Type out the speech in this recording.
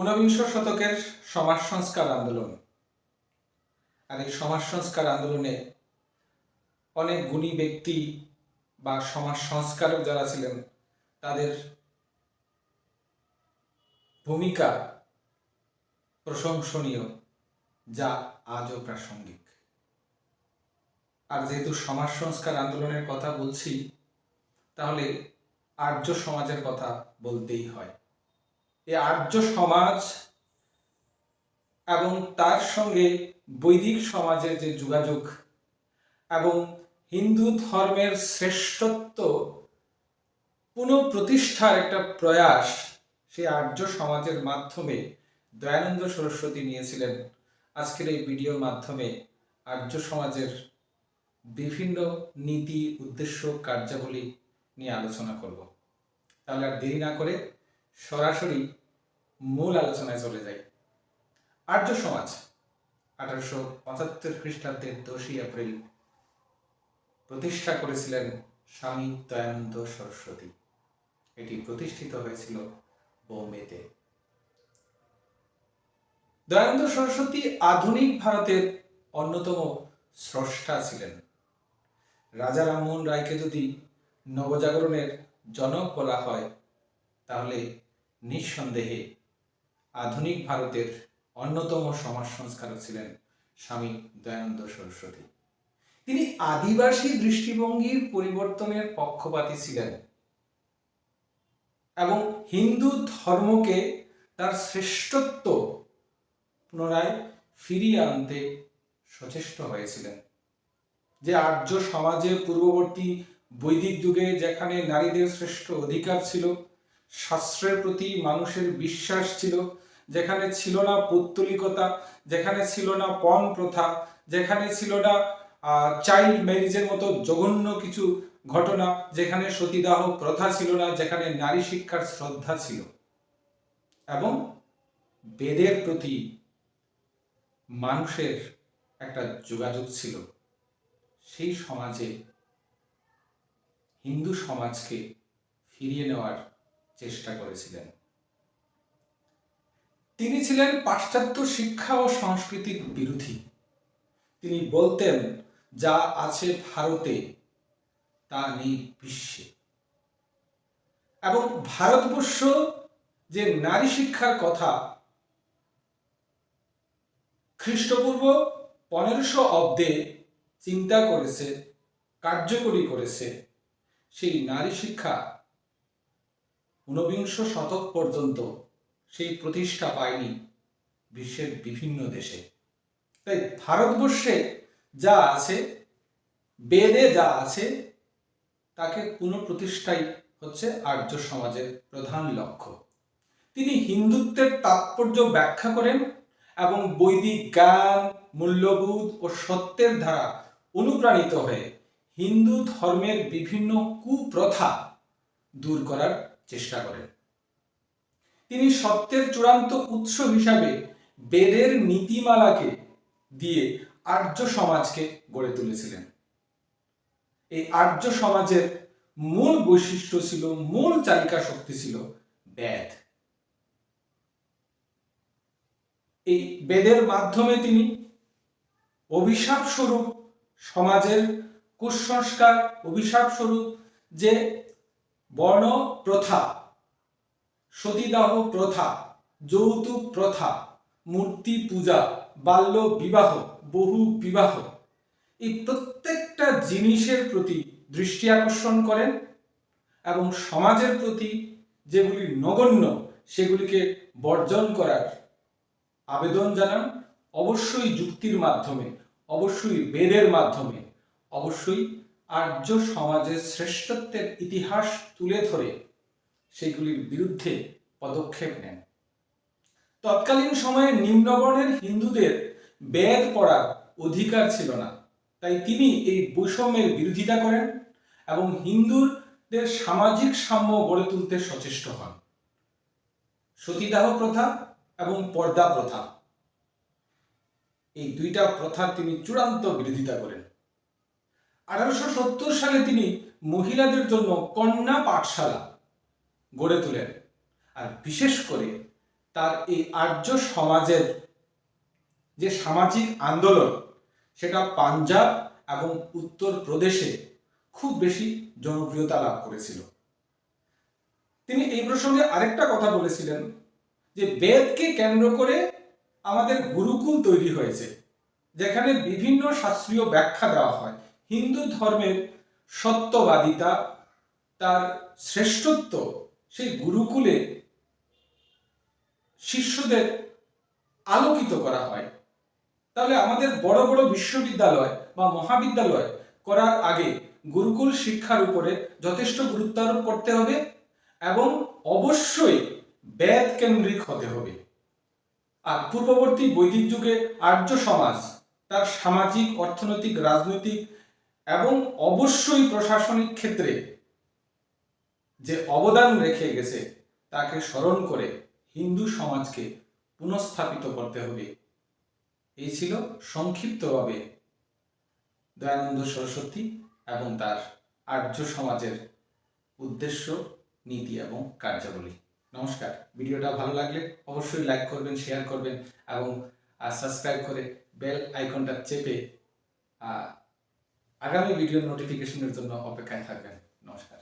ঊনবিংশ শতকের সমাজ সংস্কার আন্দোলন। আর এই সমাজ সংস্কার আন্দোলনে অনেক গুণী ব্যক্তি বা সমাজ সংস্কারক যারা ছিলেন, তাদের ভূমিকা প্রশংসনীয়, যা আজও প্রাসঙ্গিক। আর যেহেতু সমাজ সংস্কার আন্দোলনের কথা বলছি, তাহলে আর্য সমাজের কথা বলতেই হয়। এই আর্য সমাজ এবং তার সঙ্গে বৈদিক সমাজের যে যোগাযোগ এবং হিন্দু ধর্মের শ্রেষ্ঠত্ব পুনঃপ্রতিষ্ঠার একটা প্রয়াস সেই আর্য সমাজের মাধ্যমে দয়ানন্দ সরস্বতী নিয়েছিলেন। আজকের এই ভিডিওর মাধ্যমে আর্য সমাজের বিভিন্ন নীতি, উদ্দেশ্য, কার্যাবলী নিয়ে আলোচনা করব। তাহলে আর দেরি না করে সরাসরি মূল আলোচনায় চলে যাই। আর্য সমাজ, আঠারোশো পঁচাত্তর খ্রিস্টাব্দের দোষী এপ্রিল, প্রতিষ্ঠা করেছিলেন স্বামী দয়ানন্দ সরস্বতী। এটি প্রতিষ্ঠিত হয়েছিল বোম্বেতে। দয়ানন্দ সরস্বতী আধুনিক ভারতের অন্যতম স্রষ্টা ছিলেন। রাজা রামমোহন রায়কে যদি নবজাগরণের জনক বলা হয়, তাহলে নিঃসন্দেহে আধুনিক ভারতের অন্যতম সমাজ সংস্কারক ছিলেন স্বামী দয়ানন্দ সরস্বতী। তিনি আদিবাসী দৃষ্টিভঙ্গির পরিবর্তনের পক্ষপাতী ছিলেন এবং হিন্দু ধর্মকে তার শ্রেষ্ঠত্ব পুনরায় ফিরিয়ে আনতে সচেষ্ট হয়েছিলেন। যে আর্য সমাজে পূর্ববর্তী বৈদিক যুগে যেখানে নারীদের শ্রেষ্ঠ অধিকার ছিল শাস্ত্রের প্রতি মানুষের বিশ্বাস ছিল, যেখানে ছিল না পৌত্তলিকতা, যেখানে ছিল না পণ প্রথা, যেখানে ছিল না চাইল্ড ম্যারেজের মতো জঘন্য কিছু ঘটনা, যেখানে সতীদাহ প্রথা ছিল না, যেখানে নারী শিক্ষার শ্রদ্ধা ছিল। এবং বেদের প্রতি মানুষের একটা যোগাযোগ ছিল। সেই সমাজে হিন্দু সমাজকে ফিরিয়ে নেওয়ার চেষ্টা করেছিলেন। তিনি ছিলেন পাশ্চাত্য শিক্ষা ও সংস্কৃতির বিরোধী। তিনি বলতেন, যা আছে ভারতে, তা নেই বিশ্বে। এবং ভারতবর্ষ যে নারী শিক্ষার কথা খ্রিস্টপূর্ব পনেরোশো অব্দে চিন্তা করেছে, কার্যকরী করেছে, সেই নারী শিক্ষা ঊনবিংশ শতক পর্যন্ত সেই প্রতিষ্ঠা পায়নি বিশ্বের বিভিন্ন দেশে। তাই ভারতবর্ষে যা আছে, বেদে যা আছে, তাকে পুনঃপ্রতিষ্ঠাই হচ্ছে আর্য সমাজের প্রধান লক্ষ্য। তিনি হিন্দুত্বের তাৎপর্য ব্যাখ্যা করেন এবং বৈদিক জ্ঞান, মূল্যবোধ ও সত্যের দ্বারা অনুপ্রাণিত হয়ে হিন্দু ধর্মের বিভিন্ন কুপ্রথা দূর করার চেষ্টা করেন। তিনি সত্যের চূড়ান্ত উৎস হিসাবে বেদের নীতিমালাকে দিয়ে আর্য সমাজকে গড়ে তুলেছিলেন। এই আর্য সমাজের মূল বৈশিষ্ট্য ছিল, মূল চালিকা শক্তি ছিল বেদ। এই বেদের মাধ্যমে তিনি অভিশাপ স্বরূপ সমাজের কুসংস্কার অভিশাপ স্বরূপ যে বর্ণ প্রথা সতীদাহ প্রথা যৌতুক প্রথা মূর্তি পূজা বাল্য বিবাহ বহু বিবাহ এই প্রত্যেকটা জিনিসের প্রতি দৃষ্টি আকর্ষণ করেন এবং সমাজের প্রতি যেগুলি নগণ্য, সেগুলিকে বর্জন করার আবেদন জানান। অবশ্যই যুক্তির মাধ্যমে, অবশ্যই বেদের মাধ্যমে, অবশ্যই আর্য সমাজের শ্রেষ্ঠত্বের ইতিহাস তুলে ধরে সেগুলির বিরুদ্ধে পদক্ষেপ নেন। তৎকালীন সময়ে নিম্নবর্ণের হিন্দুদের বেদ পড়ার অধিকার ছিল না। তাই তিনি এই বৈষম্যের বিরোধিতা করেন এবং হিন্দুদের সামাজিক সাম্য গড়ে তুলতে সচেষ্ট হন। সতীদাহ প্রথা এবং পর্দা প্রথা। এই দুইটা প্রথার তিনি চূড়ান্ত বিরোধিতা করেন। আঠারোশো সত্তর সালে তিনি মহিলাদের জন্য কন্যা পাঠশালা গড়ে তোলেন। আর বিশেষ করে তার এই আর্য সমাজের যে সামাজিক আন্দোলন, সেটা পাঞ্জাব এবং উত্তর প্রদেশে খুব বেশি জনপ্রিয়তা লাভ করেছিল। তিনি এই প্রসঙ্গে আরেকটা কথা বলেছিলেন যে বেদকে কেন্দ্র করে আমাদের গুরুকুল তৈরি হয়েছে, যেখানে বিভিন্ন শাস্ত্রীয় ব্যাখ্যা দেওয়া হয়। হিন্দু ধর্মের সত্যবাদিতা, তার শ্রেষ্ঠত্ব সেই গুরুকুলে শিষ্যদের আলোকিত করা হয়। তাহলে আমাদের বড় বড় বিশ্ববিদ্যালয় বা মহাবিদ্যালয় করার আগে গুরুকুল শিক্ষার উপরে যথেষ্ট গুরুত্ব আরোপ করতে হবে এবং অবশ্যই বেদ কেন্দ্রিক হতে হবে। আর পূর্ববর্তী বৈদিক যুগে আর্য সমাজ, তার সামাজিক, অর্থনৈতিক, রাজনৈতিক এবং অবশ্যই প্রশাসনিক ক্ষেত্রে যে অবদান রেখে গেছে, তাকে স্মরণ করে হিন্দু সমাজকে পুনঃস্থাপিত করতে হবে। এই ছিল সংক্ষিপ্তভাবে দয়ানন্দ সরস্বতী এবং তার আর্য সমাজের উদ্দেশ্য, নীতি এবং কার্যাবলী। নমস্কার। ভিডিওটা ভালো লাগলে অবশ্যই লাইক করবেন, শেয়ার করবেন এবং সাবস্ক্রাইব করে বেল আইকনটা চেপে আগামী ভিডিও নোটিফিকেশনের জন্য অপেক্ষায় থাকবেন। নমস্কার।